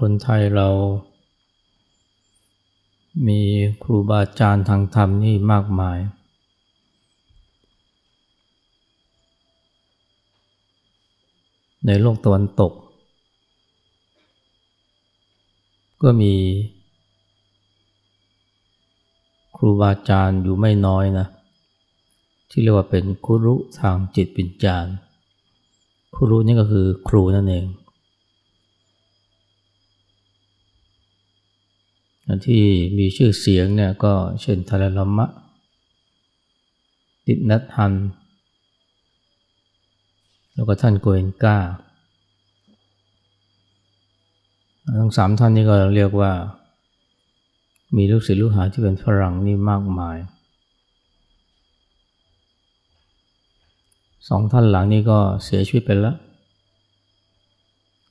คนไทยเรา มีครูบาอาจารย์ทางธรรมนี่มากมาย ในโลกตะวันตก ก็มี ครูบาอาจารย์อยู่ไม่น้อยนะ ที่เรียกว่าเป็นครูรุทางจิตวิญญาณครูรุนี่ก็คือครูนั่นเอง ที่มีชื่อเสียงเนี่ยก็เช่นทาราลมะ ตินัทฮัน แล้วก็ท่านโกเอนกาทั้งสามท่านนี้ก็เรียกว่า มีลูกศิษย์ลูกหาที่เป็นฝรั่งนี่มากมาย สองท่านหลังนี้ก็เสียชีวิตไปแล้ว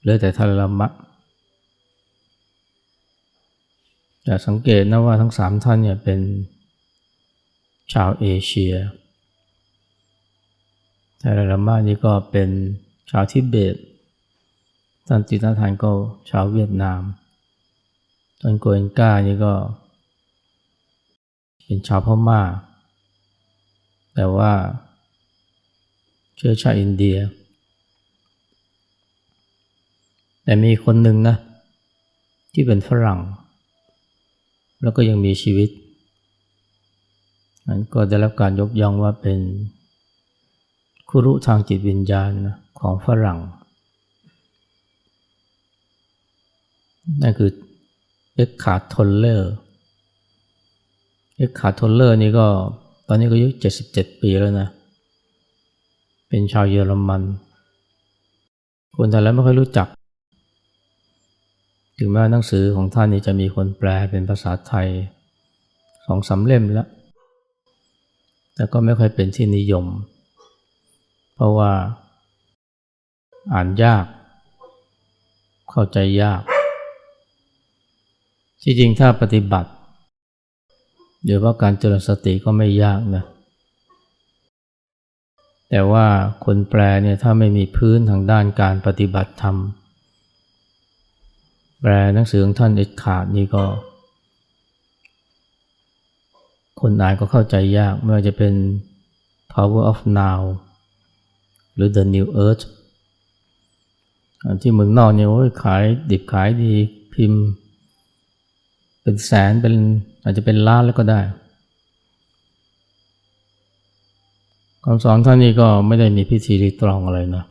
เหลือแต่ทาราลมะ แต่สังเกตนะว่าทั้งสามท่านเนี่ยเป็นชาวเอเชียแต่ละมานี่ก็เป็นชาวทิเบต ท่านตินาทานก็ชาวเวียดนาม ท่านโกเอนก้านี่ก็ เป็นชาวพม่า แต่ว่าเชื้อชาติอินเดีย แต่มีคนหนึ่งนะ ที่เป็นฝรั่ง แล้วก็ยังมีชีวิตนั้นก็ได้รับการยกย่องว่าเป็นคุรุทางจิตวิญญาณของฝรั่ง นั่นคือเอ็กขาดทนเลอร์เอ็กขาดทนเลอร์นี่ก็ตอนนี้ก็อายุ77 ปีแล้วนะ เป็นชาวเยอรมัน คนไทยแล้วไม่ค่อยรู้จัก ถึงแม้หนังสือของท่านนี้จะมีคนแปลเป็นภาษาไทยสองสาเล่มแล้ว แต่ก็ไม่ค่อยเป็นที่นิยม เพราะว่าอ่านยาก เข้าใจยาก ที่จริงถ้าปฏิบัติหรือว่าการเจริญสติก็ไม่ยากนะ แต่ว่าคนแปลเนี่ยถ้าไม่มีพื้นทางด้านการปฏิบัติธรรม แปลหนังสือของท่านเอ็ดขาดนี่ก็ คนอ่านก็เข้าใจยากไม่ว่าจะเป็น Power of Now หรือ The New Earth ที่เมืองนอกเนี่ยโอ้ยขายดิบขายดีพิมพ์ เป็นแสนเป็นอาจจะเป็นล้านแล้วก็ได้คำสอนท่านนี้ก็ไม่ได้มีพิธีรีตรองอะไรนะ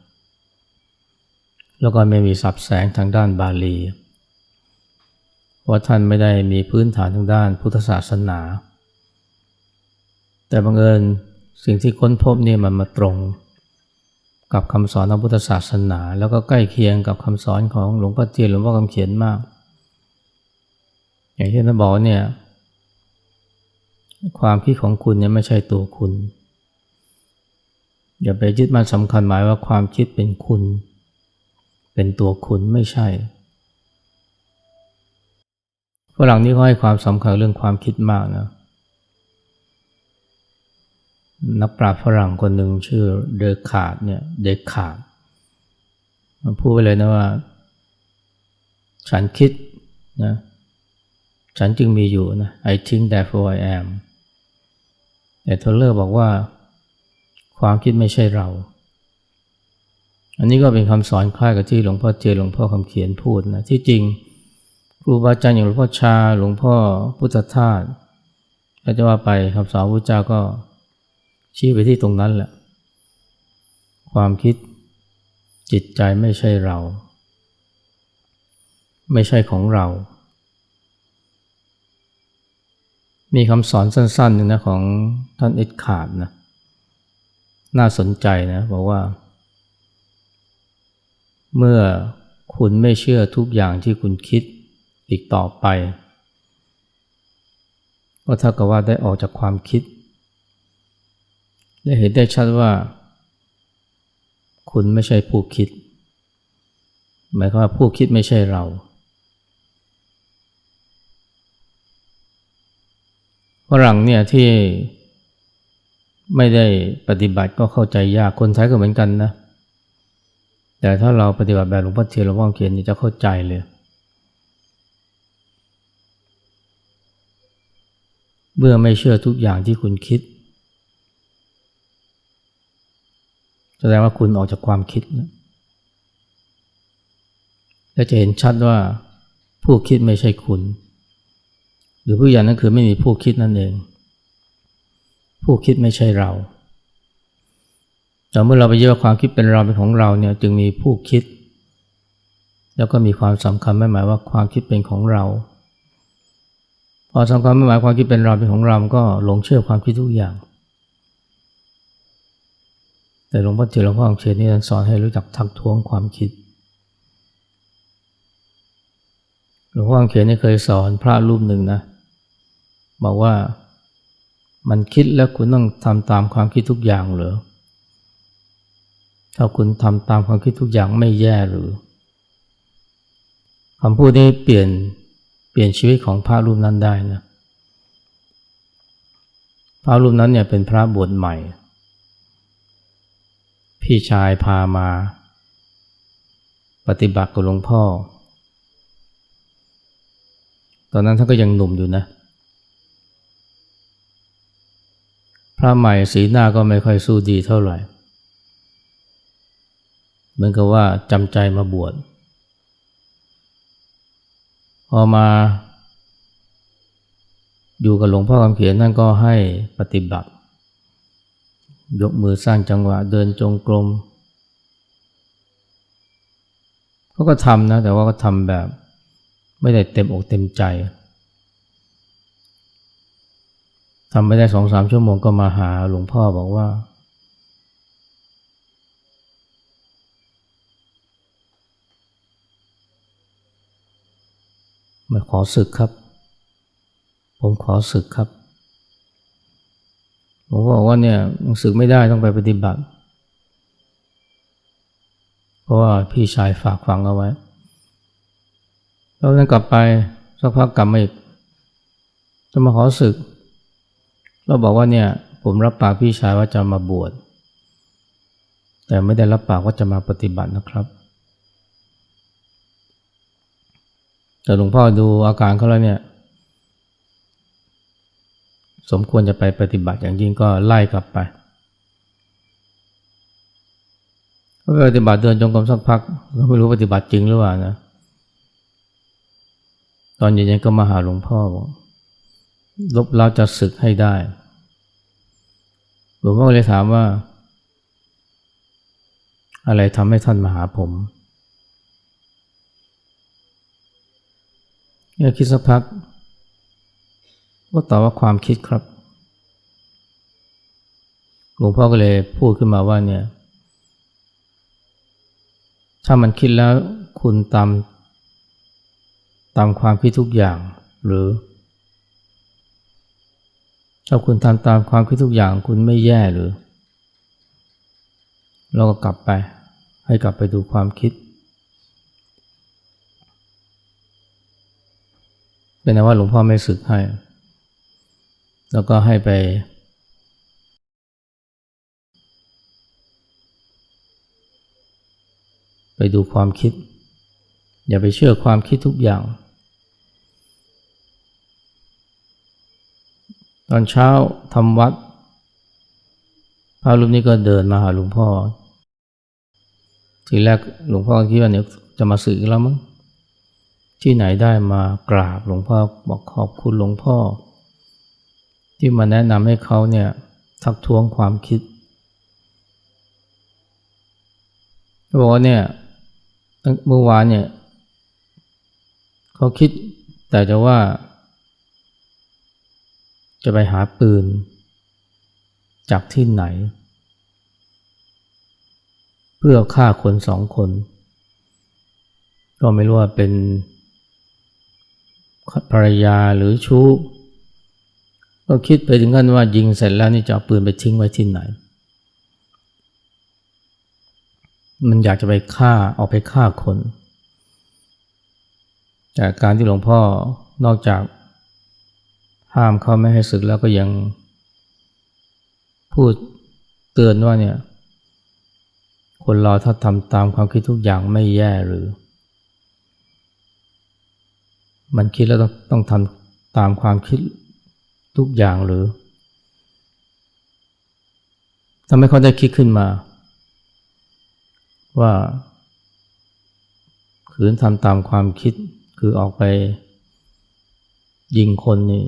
แล้วก็ไม่มีสับแสงทางด้านบาลี ว่าท่านไม่ได้มีพื้นฐานทางด้านพุทธศาสนา แต่บังเอิญสิ่งที่ค้นพบนี่มันมาตรงกับคำสอนทางพุทธศาสนา แล้วก็ใกล้เคียงกับคำสอนของหลวงพ่อเทียนหลวงพ่อคำเขียนมาก อย่างที่ท่านบอกเนี่ยความคิดของคุณเนี่ยไม่ใช่ตัวคุณ อย่าไปยึดมันสำคัญหมายว่าความคิดเป็นคุณ เป็นตัวคุณไม่ใช่ ฝรั่งนี่เขาให้ความสำคัญเรื่องความคิดมากนะนักปราชญ์ฝรั่งคนหนึ่งชื่อเดคขาดเนี่ยเดคขาดมันพูดไปเลยนะว่า ฉันคิดนะฉันจึงมีอยู่นะ I think therefore I am แต่ทเลอร์บอกว่า ความคิดไม่ใช่เรา อันนี้ก็เป็นคำสอนคล้ายกับที่หลวงพ่อเจหลวงพ่อคำเขียนพูดนะที่จริง รูบาอาจารย์อย่างหลวงพ่อชา หลวงพ่อพุทธทาสก็จะว่าไปคำสอนพระเจ้าก็ชี้ไปที่ตรงนั้นแหละ ความคิดจิตใจไม่ใช่เรา ไม่ใช่ของเรา มีคำสอนสั้นๆหนึ่งนะของท่านเอ็ดขาดนะ น่าสนใจนะบอกว่า เมื่อคุณไม่เชื่อทุกอย่างที่คุณคิด อีกต่อไป ก็เท่ากับว่าได้ออกจากความคิดและเห็นได้ชัดว่า คุณไม่ใช่ผู้คิด หมายความว่าผู้คิดไม่ใช่เรา ฝรั่งเนี่ยที่ไม่ได้ปฏิบัติก็เข้าใจยากคนไทยก็เหมือนกันนะ แต่ถ้าเราปฏิบัติแบบหลวงพ่อเทียนหลวงพ่อเขียนจะเข้าใจเลย เมื่อไม่เชื่อทุกอย่างที่คุณคิด แสดงว่าคุณออกจากความคิดแล้วและจะเห็นชัดว่าผู้คิดไม่ใช่คุณ หรือผู้อย่างนั้นคือไม่มีผู้คิดนั่นเอง ผู้คิดไม่ใช่เราแต่เมื่อเราไปยึดว่าความคิดเป็นเราเป็นของเราเนี่ยจึงมีผู้คิด แล้วก็มีความสำคัญไม่หมายว่าความคิดเป็นของเรา พอสำคัญไม่หมายความคิดเป็นเราเป็นของเราก็หลงเชื่อความคิดทุกอย่าง แต่หลวงพ่อเจริญหลวงพ่อองเชนนี่สอนให้รู้จักทักท้วงความคิด หลวงพ่อองเขนนี่เคยสอนพระรูปหนึ่งนะ บอกว่ามันคิดแล้วคุณต้องทำตามความคิดทุกอย่างเหรอ ถ้าคุณทำตามความคิดทุกอย่างไม่แย่หรือคำพูดนี้เปลี่ยน ปลี่ยนชีวิตของพระรูปนั้นได้นะ พระรูปนั้นเนี่ยเป็นพระบวชใหม่ พี่ชายพามา ปฏิบัติกับหลวงพ่อ ตอนนั้นท่านก็ยังหนุ่มอยู่นะ พระใหม่สีหน้าก็ไม่ค่อยสู้ดีเท่าไหร่ เหมือนกับว่าจำใจมาบวช พอมาอยู่กับหลวงพ่อคำเขียนนั่นก็ให้ปฏิบัติ ยกมือสร้างจังหวะเดินจงกรมเขาก็ทำนะ แต่ว่าก็ทำแบบ ไม่ได้เต็มอกเต็มใจทำไม่ได้สองสามชั่วโมงก็มาหาหลวงพ่อบอกว่า มาขอศึกครับ ผมขอศึกครับผมบอกว่าเนี่ยศึกไม่ได้ต้องไปปฏิบัติ เพราะว่าพี่ชายฝากฝังเอาไว้ แล้วนั้นกลับไปสักพักกลับมาอีกจะมาขอศึกเราบอกว่าเนี่ยผมรับปากพี่ชายว่าจะมาบวช แต่ไม่ได้รับปากว่าจะมาปฏิบัตินะครับ แต่หลวงพ่อดูอาการเขาแล้วเนี่ย สมควรจะไปปฏิบัติอย่างยิ่งก็ไล่กลับไปก็ปฏิบัติเดินจงกรมสักพักก็ไม่รู้ปฏิบัติจริงหรือเปล่านะ ตอนเย็นๆก็มาหาหลวงพ่อบอกลบเราจะศึกให้ได้ หลวงพ่อเลยถามว่า อะไรทำให้ท่านมาหาผม เนี่ยคิดสักพัก ก็ตอบว่าความคิดครับ หลวงพ่อก็เลยพูดขึ้นมาว่าเนี่ย ถ้ามันคิดแล้วคุณตามตามความคิดทุกอย่าง หรือถ้าคุณทำตามความคิดทุกอย่างคุณไม่แย่หรือเราก็กลับไป ให้กลับไปดูความคิด เป็นนว่าหลวงพ่อไม่สึกให้ แล้วก็ให้ไป ไปดูความคิด อย่าไปเชื่อความคิดทุกอย่าง ตอนเช้าทำวัดพระรูปนี้ก็เดินมาหาหลวงพ่อ ทีแรกหลวงพ่อคิดว่าเนี่ยจะมาสึกแล้วมั้ง ที่ไหนได้มากราบหลวงพ่อบอกขอบคุณหลวงพ่อ ที่มาแนะนำให้เขาเนี่ยทักท้วงความคิดบอกว่าเนี่ยเมื่อวานเนี่ยเขาคิดแต่จะว่า จะไปหาปืน จากที่ไหน เพื่อฆ่าคนสองคน ก็ไม่รู้ว่าเป็น ภรรยาหรือชู้ ก็คิดไปถึงขั้นว่ายิงเสร็จแล้วนี่จะเอาปืนไปทิ้งไว้ที่ไหน มันอยากจะไปฆ่าออกไปฆ่าคน แต่การที่หลวงพ่อนอกจากห้ามเขาไม่ให้ศึกแล้วก็ยังพูดเตือนว่าเนี่ย คนเราถ้าทำตามความคิดทุกอย่างไม่แย่หรือ มันคิดแล้วต้องต้องทำตามความคิดทุกอย่างหรือทำให้เขาได้คิดขึ้นมา ว่าขืนทำตามความคิดคือออกไปยิงคนนี่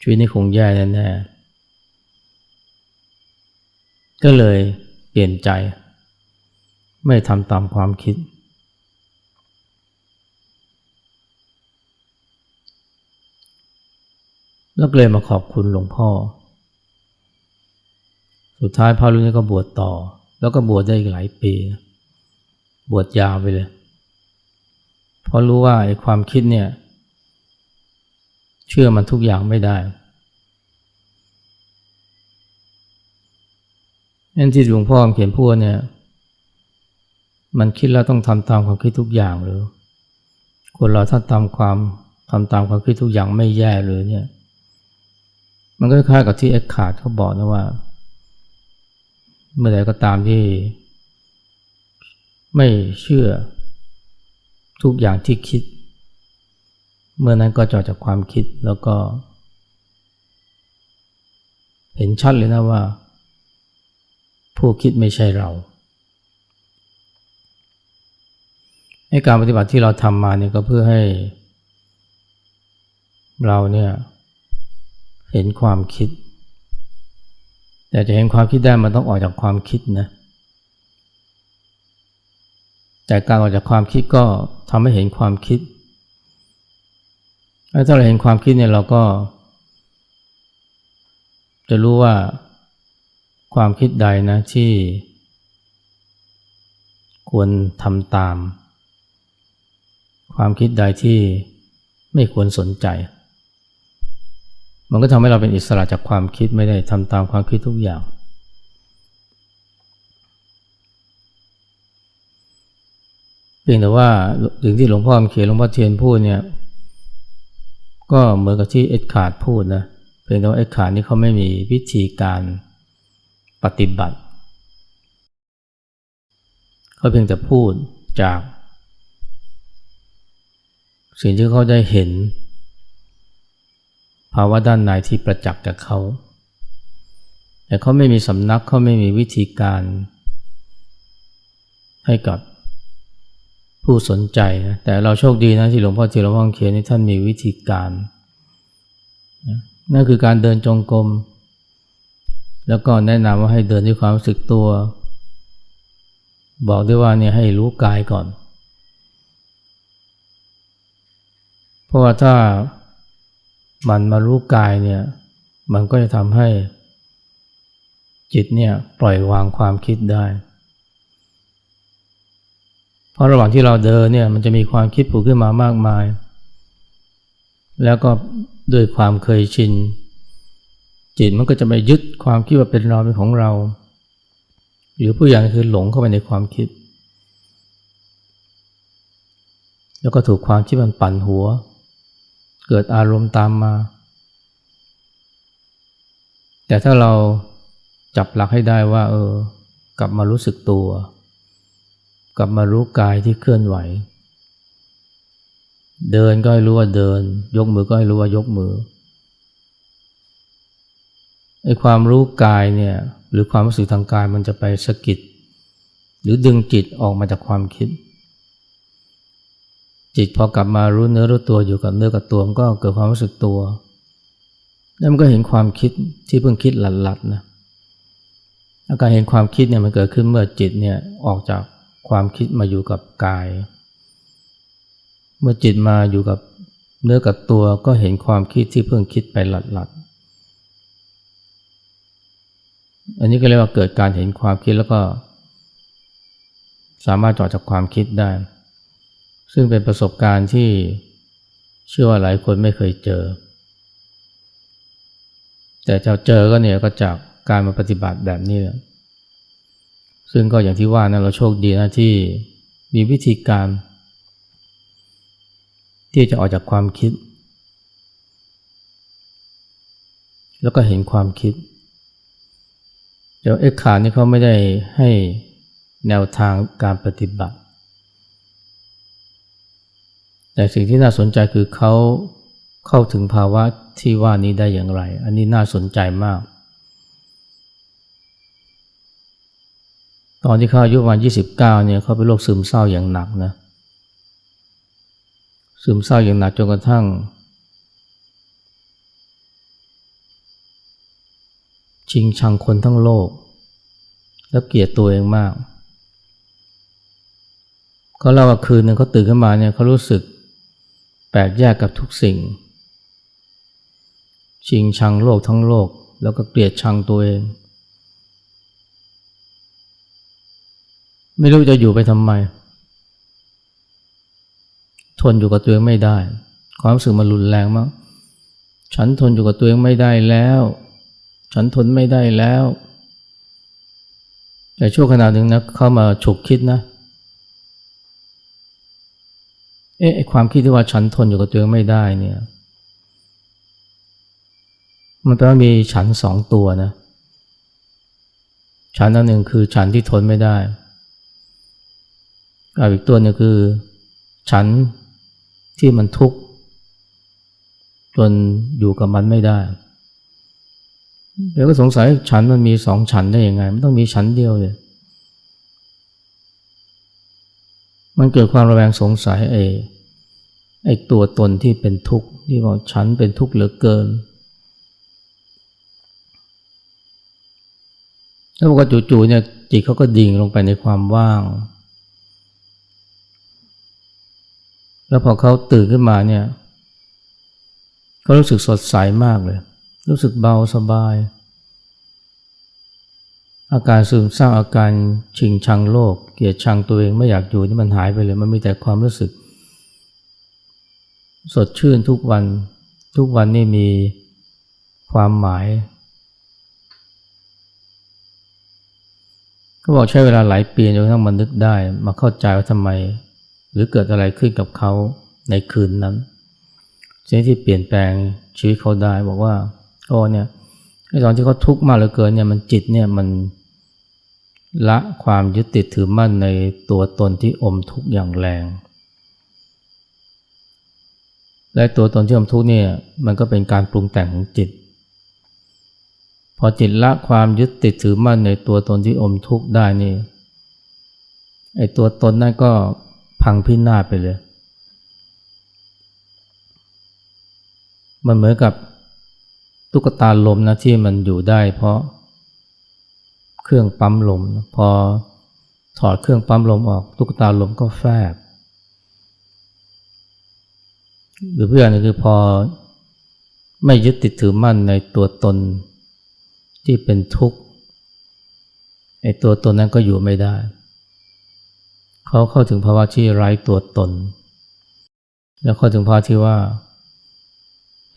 ชีวิตนี้คงแย่แน่ๆก็เลยเปลี่ยนใจ ไม่ทำตามความคิด แล้วเลยมาขอบคุณหลวงพ่อ สุดท้ายพระรุ่นนี้ก็บวชต่อ แล้วก็บวชได้อีกหลายปี บวชยาวไปเลยเพราะรู้ว่าไอ้ความคิดเนี่ย เชื่อมันทุกอย่างไม่ได้นั่นที่หลวงพ่อเขียนพูดเนี่ย มันคิดแล้วต้องทำตามความคิดทุกอย่างหรือ คนเราถ้าทำความทำตามความคิดทุกอย่างไม่แย่เลยเนี่ย มันก็คล้ายกับที่เอ็กขาดเขาบอกนะว่า เมื่อใดก็ตามที่ ไม่เชื่อ ทุกอย่างที่คิด เมื่อนั้นก็จอจากความคิดแล้วก็ เห็นชัดเลยนะว่า ผู้คิดไม่ใช่เราให้การปฏิบัติที่เราทำมาเนี่ยก็เพื่อให้ เราเนี่ย เห็นความคิด แต่จะเห็นความคิดได้มันต้องออกจากความคิดนะแต่การออกจากความคิดก็ทำให้เห็นความคิดถ้าเราเห็นความคิดเนี่ยเราก็ จะรู้ว่าความคิดใดนะที่ ควรทำตาม ความคิดใดที่ไม่ควรสนใจ มันก็ทำให้เราเป็นอิสระจากความคิดไม่ได้ทำตามความคิดทุกอย่าง เพียงแต่ว่าถึงที่หลวงพ่อเขียนหลวงพ่อเทียนพูดเนี่ย ก็เหมือนกับที่เอ็ดขาดพูดนะเพียงแต่ว่าเอ็ดขาดนี่เขาไม่มีวิธีการปฏิบัติเขาเพียงแต่พูดจาก สิ่งที่เขาได้เห็น ภาวะด้านในที่ประจักษ์กับเขา แต่เขาไม่มีสำนักเขาไม่มีวิธีการ ให้กับผู้สนใจนะแต่เราโชคดีนะที่หลวงพ่อเจริญว่างเขียนนี่ท่านมีวิธีการนั่นคือการเดินจงกรมแล้วก็แนะนำว่าให้เดินด้วยความรู้สึกตัว บอกด้วยว่าเนี่ยให้รู้กายก่อน เพราะว่าถ้า มันมารู้กายเนี่ย มันก็จะทำให้จิตเนี่ยปล่อยวางความคิดได้ เพราะระหว่างที่เราเดินเนี่ยมันจะมีความคิดผุดขึ้นมามากมาย แล้วก็ด้วยความเคยชิน จิตมันก็จะไปยึดความคิดว่าเป็นเราเป็นของเรา หรือผู้อย่างคือหลงเข้าไปในความคิด แล้วก็ถูกความคิดมันปั่นหัว เกิดอารมณ์ตามมา แต่ถ้าเราจับหลักให้ได้ว่า เออ กลับมารู้สึกตัว กลับมารู้กายที่เคลื่อนไหว เดินก็ให้รู้ว่าเดิน ยกมือก็ให้รู้ว่ายกมือไอ้ความรู้กายเนี่ยหรือความรู้สึกทางกายมันจะไปสะกิด หรือดึงจิตออกมาจากความคิด จิตพอกลับมารู้เนื้อรู้ตัวอยู่กับเนื้อกับตัวมันก็เกิดความรู้สึกตัวแล้วมันก็เห็นความคิดที่เพิ่งคิดหลัดๆนะอาการเห็นความคิดเนี่ยมันเกิดขึ้นเมื่อจิตเนี่ยออกจากความคิดมาอยู่กับกาย เมื่อจิตมาอยู่กับเนื้อกับตัวก็เห็นความคิดที่เพิ่งคิดไปหลัดๆ อันนี้ก็เรียกว่าเกิดการเห็นความคิดแล้วก็ สามารถจอดจากความคิดได้ ซึ่งเป็นประสบการณ์ที่เชื่อว่าหลายคนไม่เคยเจอ แต่จะเจอก็เนี่ยก็จากการมาปฏิบัติแบบนี้แหละซึ่งก็อย่างที่ว่านะเราโชคดีนะที่มีวิธีการ ที่จะออกจากความคิด แล้วก็เห็นความคิดดี๋ยวเอ็กขานี่เขาไม่ได้ให้แนวทางการปฏิบัติ แต่สิ่งที่น่าสนใจคือเขาเข้าถึงภาวะที่ว่านี้ได้อย่างไร อันนี้น่าสนใจมาก ตอนที่เขาอายุประมาณ29เนี่ยเขาเป็นโรคซึมเศร้าอย่างหนักนะซึมเศร้าอย่างหนักจนกระทั่ง ชิงชังคนทั้งโลก แล้วเกลียดตัวเองมากเขาเล่าว่าคืนหนึ่งเขาตื่นขึ้นมาเนี่ยเขารู้สึก แปลกแยกกับทุกสิ่ง ชิงชังโลกทั้งโลกแล้วก็เกลียดชังตัวเอง ไม่รู้จะอยู่ไปทำไม ทนอยู่กับตัวเองไม่ได้ ความรู้สึกมันรุนแรงมาก ฉันทนอยู่กับตัวเองไม่ได้แล้ว ฉันทนไม่ได้แล้ว แต่ช่วงขณะหนึ่งนะเข้ามาฉุกคิดนะเเอ๊ะความคิดที่ว่าฉันทนอยู่กับตัวเองไม่ได้เนี่ย มันแปลว่ามีฉันสองตัวนะ ฉันอันหนึ่งคือฉันที่ทนไม่ได้กับอีกตัวนึงคือ ฉันที่มันทุกข์จนอยู่กับมันไม่ได้เดี๋ยวก็สงสัยฉันมันมีสองฉันได้ยังไง มันต้องมีฉันเดียวเลย มันเกิดความระแวงสงสัยไอ้ไอ้ตัวตนที่เป็นทุกข์ที่บอกฉันเป็นทุกข์เหลือเกิน แล้วก็จู่ๆเนี่ยจิตเขาก็ดิ่งลงไปในความว่าง แล้วพอเขาตื่นขึ้นมาเนี่ย ก็รู้สึกสดใสมากเลย รู้สึกเบาสบาย อาการซึมเศร้าอาการชิงชังโลก เกลียดชังตัวเองไม่อยากอยู่นี่มันหายไปเลย มันมีแต่ความรู้สึก สดชื่นทุกวันทุกวันนี่มีความหมายเขาบอกใช้เวลาหลายปีจนกระทั่งมันนึกได้ มาเข้าใจว่าทำไม หรือเกิดอะไรขึ้นกับเขาในคืนนั้นสิ่งที่เปลี่ยนแปลงชีวิตเขาได้บอกว่าโอ้เนี่ยไอ้ตอนที่เขาทุกข์มากเหลือเกินเนี่ยมันจิตเนี่ยมัน ละความยึดติดถือมั่นในตัวตนที่อมทุกข์อย่างแรง และตัวตนที่อมทุกข์เนี่ยมันก็เป็นการปรุงแต่งของจิต พอจิตละความยึดติดถือมั่นในตัวตนที่อมทุกข์ได้นี่ไอ้ตัวตนนั่นก็พังพินาศไปเลย มันเหมือนกับตุ๊กตาลมนะที่มันอยู่ได้เพราะ เครื่องปั๊มลม พอถอดเครื่องปั๊มลมออกตุ๊กตาลมก็แฟบ หรือเพื่อนคือพอไม่ยึดติดถือมั่นในตัวตนที่เป็นทุกข์ไอ้ตัวตนนั้นก็อยู่ไม่ได้ เขาเข้าถึงภาวะที่ไร้ตัวตน แล้วเข้าถึงภาวะที่ว่า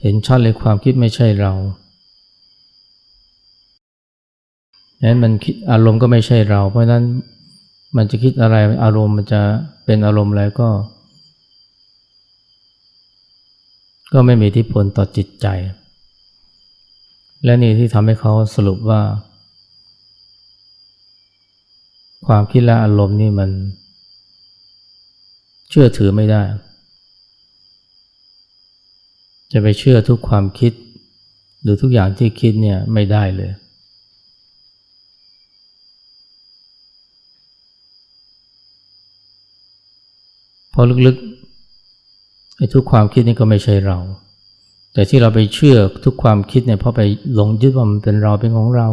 เห็นชัดเลยความคิดไม่ใช่เรา นั้นมันคิดอารมณ์ก็ไม่ใช่เรา เพราะนั้นมันจะคิดอะไรอารมณ์มันจะเป็นอารมณ์อะไรก็ ก็ไม่มีที่ผลต่อจิตใจ และนี่ที่ทำให้เขาสรุปว่า ความคิดและอารมณ์นี่มันเชื่อถือไม่ได้ จะไปเชื่อทุกความคิด หรือทุกอย่างที่คิดเนี่ยไม่ได้เลย ราะลึกๆไอ้ทุกความคิดนี่ก็ไม่ใช่เรา แต่ที่เราไปเชื่อทุกความคิดเนี่ยเพราะไปหลงยึดว่ามันเป็นเราเป็นของเรา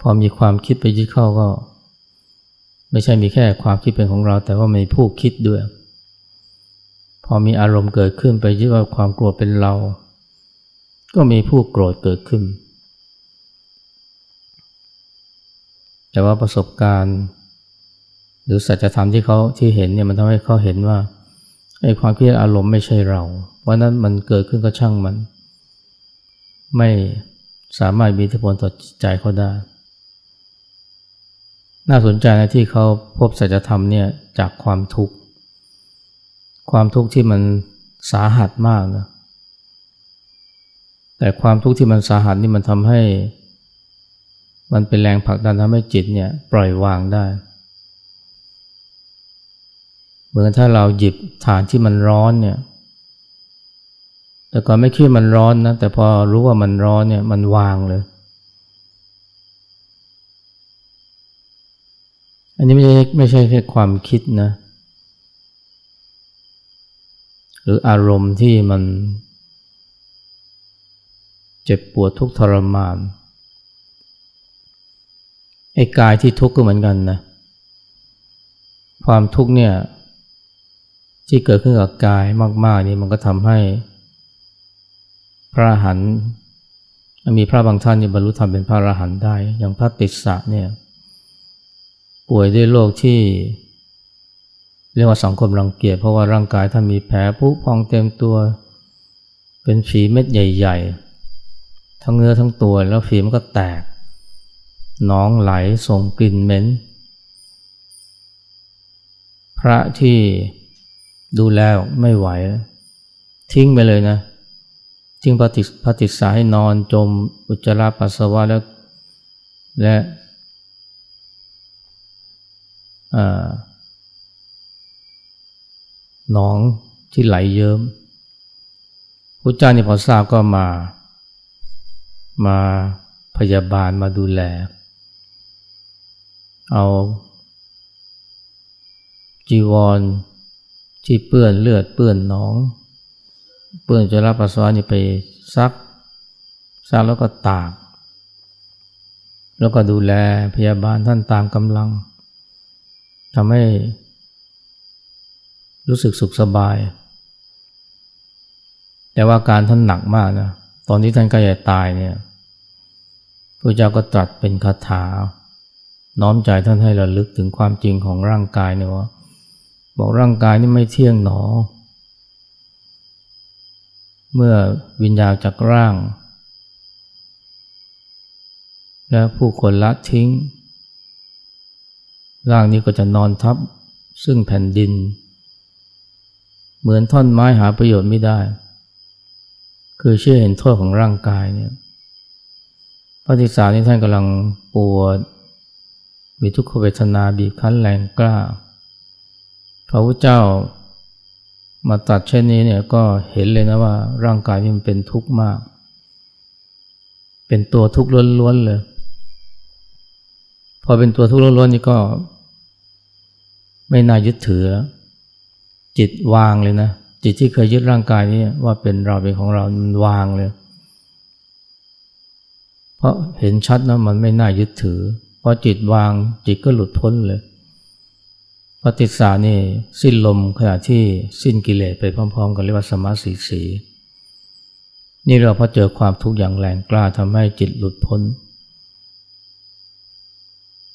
พอมีความคิดไปยึดเข้าก็ ไม่ใช่มีแค่ความคิดเป็นของเรา แต่ว่ามีผู้คิดด้วย พอมีอารมณ์เกิดขึ้นไปยึดว่าความกลัวเป็นเรา ก็มีผู้โกรธเกิดขึ้น แต่ว่าประสบการณ์ หรือสัจธรรมที่เขาที่เห็นเนี่ยมันทำให้เขาเห็นว่าไอ้ความคิดอารมณ์ไม่ใช่เรา เพราะนั้นมันเกิดขึ้นก็ช่างมัน ไม่สามารถมีอิทธิพลต่อจิตใจเขาได้ น่าสนใจนะที่เขาพบสัจธรรมเนี่ยจากความทุกข์ความทุกข์ที่มันสาหัสมากนะแต่ความทุกข์ที่มันสาหัสนี่มันทำให้ มันเป็นแรงผลักดันทำให้จิตเนี่ยปล่อยวางได้ เหมือนถ้าเราหยิบฐานที่มันร้อนเนี่ยแต่ก่อนไม่คิดมันร้อนนะแต่พอรู้ว่ามันร้อนเนี่ยมันวางเลย อันนี้ไม่ใช่ไม่ใช่แค่ความคิดนะ หรืออารมณ์ที่มัน เจ็บปวดทุกทรมานไอ้กายที่ทุกข์ก็เหมือนกันนะ ความทุกข์เนี่ย ที่เกิดขึ้นกับกายมาก ๆ นี่มันก็ทำให้ พระหันมีพระบางท่านนี่บรรลุธรรมเป็นพระอรหันต์ได้ อย่างพระติสสะเนี่ยป่วยด้วยโรคที่ เรียกว่าสังคมรังเกียจเพราะว่าร่างกายท่านมีแผลผุพองเต็มตัว เป็นฝีเม็ดใหญ่ ๆ ทั้งเนื้อทั้งตัวแล้วฝีมันก็แตกหนองไหลส่งกลิ่นเหม็น พระที่ ดูแลไม่ไหว ทิ้งไปเลยนะทิ้งปฏิปฏิสาให้นอนจมอุจจาระปัสสาวะแล้วและหนองที่ไหลเยิม้มพระเจ้านี่พอทราบก็มา มาพยาบาลมาดูแล เอาจีวร ที่เปื้อนเลือดเปื้อนหนอง เปื้อนจะรับปัสสาวะนี่ไปซัก ซักแล้วก็ตาก แล้วก็ดูแลพยาบาลท่านตามกำลังทำให้รู้สึกสุขสบาย แต่ว่าการท่านหนักมากนะ ตอนที่ท่านใกล้จะตายเนี่ยพระเจ้าก็ตรัสเป็นคาถา น้อมใจท่านให้ระลึกถึงความจริงของร่างกายเนี่ยว่า บอกร่างกายนี่ไม่เที่ยงหนอ เมื่อวิญญาณจากร่าง และผู้คนละทิ้ง ร่างนี้ก็จะนอนทับซึ่งแผ่นดิน เหมือนท่อนไม้หาประโยชน์ไม่ได้ คือเชื่อเห็นโทษของร่างกายเนี่ยพระติสานี่ท่านกำลังปวด มีทุกขเวทนาบีบคั้นแรงกล้า พระพุทธเจ้ามาตัดเช่นนี้เนี่ยก็เห็นเลยนะว่าร่างกายมันเป็นทุกข์มาก เป็นตัวทุกข์ล้วนๆเลย พอเป็นตัวทุกข์ล้วนๆนี่ก็ ไม่น่ายึดถือจิตวางเลยนะ จิตที่เคยยึดร่างกายนี้ว่าเป็นเราเป็นของเรามันวางเลย เพราะเห็นชัดนะมันไม่น่ายึดถือพอจิตวางจิตก็หลุดพ้นเลย ปฏิสานี่สิ้นลมขณะที่สิ้นกิเลสไปพร้อม ๆ กันเรียกว่าสมาสีสี นี่เราพอเจอความทุกข์อย่างแรงกล้าทำให้จิตหลุดพ้น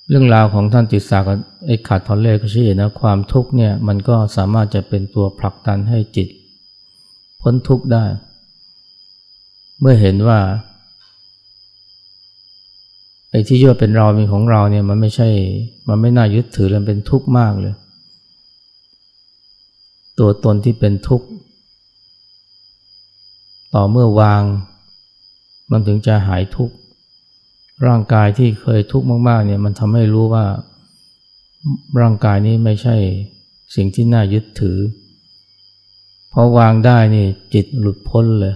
เรื่องราวของท่านติสากับไอ้ขาดทอนเล่ก็ชี้นะความทุกข์เนี่ยมันก็สามารถจะเป็นตัวผลักดันให้จิต พ้นทุกข์ได้ เมื่อเห็นว่า ไอ้ที่ยึดเป็นเราเป็นของเราเนี่ยมันไม่ใช่ มันไม่น่ายึดถือเลยเป็นทุกข์มากเลย ตัวตนที่เป็นทุกข์ ต่อเมื่อวาง มันถึงจะหายทุกข์ ร่างกายที่เคยทุกข์มากๆเนี่ยมันทำให้รู้ว่า ร่างกายนี้ไม่ใช่สิ่งที่น่ายึดถือพอวางได้นี่จิตหลุดพ้นเลย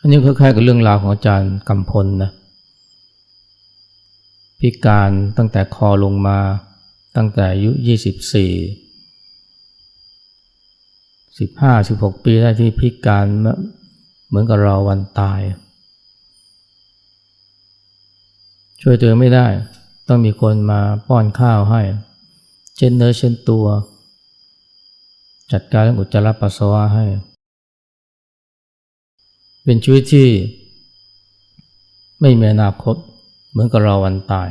อันนี้คล้ายๆกับเรื่องราวของอาจารย์กำพลนะพิการตั้งแต่คอลงมาตั้งแต่อายุยี่สิบสี่สิบห้าสิบหกปีได้ที่พิการเหมือนกับเราวันตาย ช่วยตัวไม่ได้ ต้องมีคนมาป้อนข้าวให้ เช่นเนื้อเช่นตัว จัดการเรื่องอุจจาระปัสสาวะให้ เป็นชีวิตที่ไม่มีอนาคตเหมือนกับเราวันตาย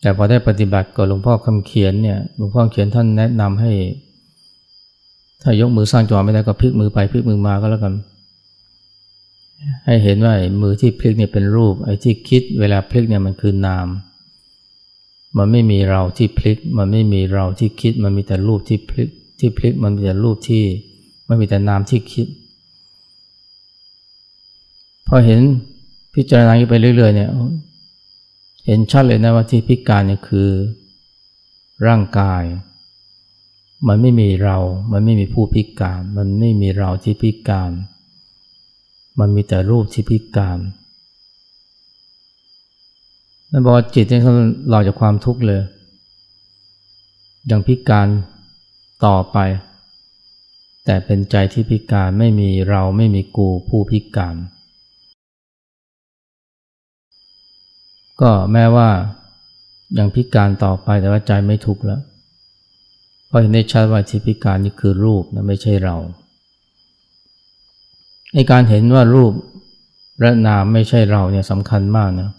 แต่พอได้ปฏิบัติกับหลวงพ่อคำเขียนเนี่ยหลวงพ่อเขียนท่านแนะนำให้ ถ้ายกมือสร้างจังหวะไม่ได้ก็พลิกมือไปพลิกมือมาก็แล้วกัน ให้เห็นว่ามือที่พลิกเนี่ยเป็นรูปไอ้ที่คิดเวลาพลิกเนี่ยมันคือนาม มันไม่มีเราที่พลิก มันไม่มีเราที่คิด มันมีแต่รูปที่พลิกที่พลิกมันมีแต่รูปที่มันมีแต่นามที่คิด พอเห็นพิจารณาไปเรื่อยๆเนี่ยเห็นชัดเลยนะว่าที่พิการเนี่ยคือร่างกาย มันไม่มีเรา มันไม่มีผู้พิการ มันไม่มีเราที่พิการ มันมีแต่รูปที่พิการนั่นบอกจิตเนี่ยเขาหลอกจากความทุกข์เลย ยังพิการต่อไป แต่เป็นใจที่พิการไม่มีเราไม่มีกูผู้พิการ ก็แม้ว่ายังพิการต่อไปแต่ว่าใจไม่ทุกข์แล้วเพราะเห็นได้ชัดว่าที่พิการนี่คือรูปนะไม่ใช่เราในการเห็นว่ารูปและนามไม่ใช่เราเนี่ยสำคัญมากนะ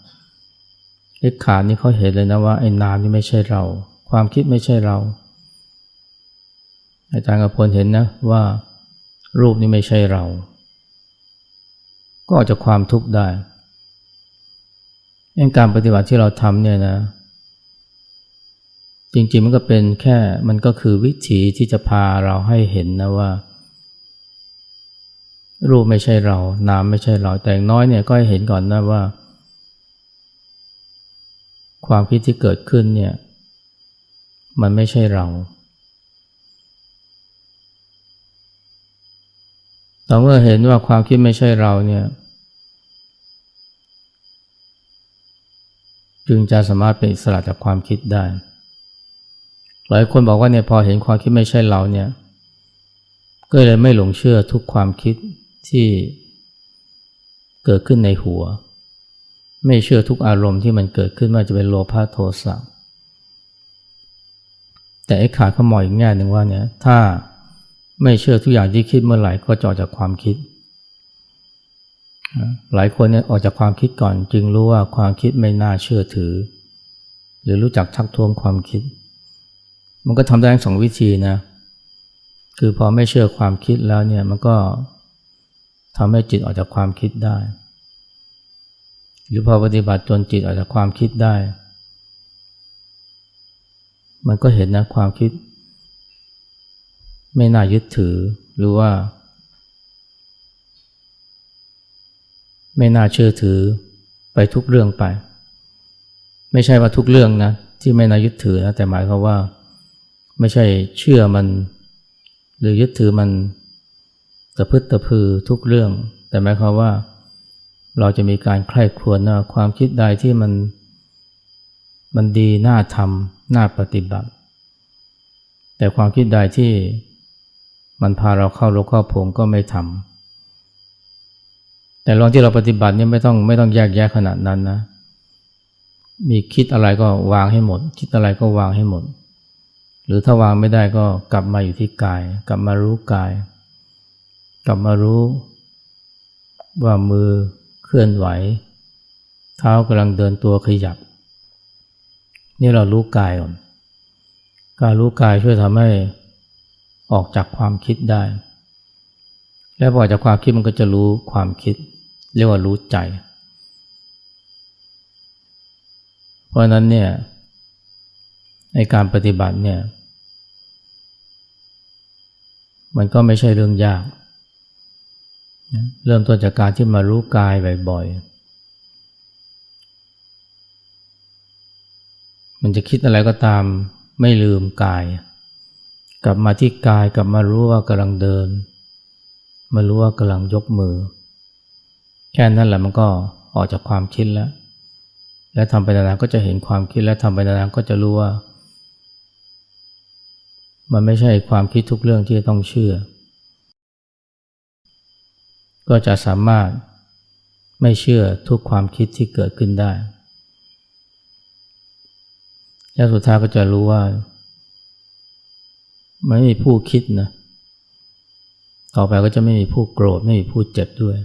เล็กขาดนี่เขาเห็นเลยนะว่าไอ้นามนี่ไม่ใช่เรา ความคิดไม่ใช่เรา อาจารย์กระพลเห็นนะว่ารูปนี่ไม่ใช่เรา ก็ออกจากความทุกข์ได้ เองการปฏิบัติที่เราทำเนี่ยนะ จริงๆมันก็เป็นแค่มันก็คือวิธีที่จะพาเราให้เห็นนะว่า รูปไม่ใช่เรา นามไม่ใช่เรา แต่อย่างน้อยเนี่ยก็ให้เห็นก่อนนะว่า ความคิดที่เกิดขึ้นเนี่ย มันไม่ใช่เราต่อเมื่อเห็นว่าความคิดไม่ใช่เราเนี่ย จึงจะสามารถเป็นอิสระจากความคิดได้ หลายคนบอกว่าเนี่ยพอเห็นความคิดไม่ใช่เราเนี่ย ก็เลยไม่หลงเชื่อทุกความคิดที่เกิดขึ้นในหัว ไม่เชื่อทุกอารมณ์ที่มันเกิดขึ้นว่าจะเป็นโลภะโทสะแต่ไอ้ขาดเขโมอยอีกแง่หนึ่งว่าเนี่ยถ้าไม่เชื่อทุกอย่างที่คิดเมื่อไหร่ก็จอจากความคิด หลายคนเนี่ยออกจากความคิดก่อนจึงรู้ว่าความคิดไม่น่าเชื่อถือ หรือรู้จักทักท้วงความคิด มันก็ทำได้ทั้งสองวิธีนะคือพอไม่เชื่อความคิดแล้วเนี่ยมันก็ทำให้จิตออกจากความคิดได้ หรือพอปฏิบัติจนจิตออกจากความคิดได้ มันก็เห็นนะความคิด ไม่น่ายึดถือหรือว่า ไม่น่าเชื่อถือไปทุกเรื่องไป ไม่ใช่ว่าทุกเรื่องนะที่ไม่น่ายึดถือนะแต่หมายความว่า ไม่ใช่เชื่อมัน หรือยึดถือมันตะพึดตะพือทุกเรื่อง แต่หมายความว่า เราจะมีการใคร่ครวญนะความคิดใดที่มันมันดีน่าทำน่าปฏิบัติ แต่ความคิดใดที่มันพาเราเข้าโลกเข้าพงก็ไม่ทำ แต่ลองที่เราปฏิบัติเนี่ยไม่ต้องไม่ต้องแยกแยะขนาดนั้นนะ มีคิดอะไรก็วางให้หมด คิดอะไรก็วางให้หมด หรือถ้าวางไม่ได้ก็กลับมาอยู่ที่กาย กลับมารู้กาย กลับมารู้ ว่ามือเคลื่อนไหว เท้ากำลังเดินตัวขยับ นี่เรารู้กายก่อนการรู้กายช่วยทำให้ออกจากความคิดได้ และพอออกจากความคิดมันก็จะรู้ความคิด เรียกว่ารู้ใจ เพราะนั้นเนี่ยในการปฏิบัติเนี่ย มันก็ไม่ใช่เรื่องยาก เริ่มต้นจากการที่มารู้กายบ่อยๆ มันจะคิดอะไรก็ตามไม่ลืมกาย กลับมาที่กายกลับมารู้ว่ากำลังเดิน มารู้ว่ากำลังยกมือ แค่นั้นแหละมันก็ออกจากความคิดแล้ว และทำไปนานๆก็จะเห็นความคิดและทำไปนานๆก็จะรู้ว่า มันไม่ใช่ความคิดทุกเรื่องที่ต้องเชื่อ ก็จะสามารถไม่เชื่อทุกความคิดที่เกิดขึ้นได้ และสุดท้ายก็จะรู้ว่าไม่มีผู้คิดนะ ต่อไปก็จะไม่มีผู้โกรธ ไม่มีผู้เจ็บด้วย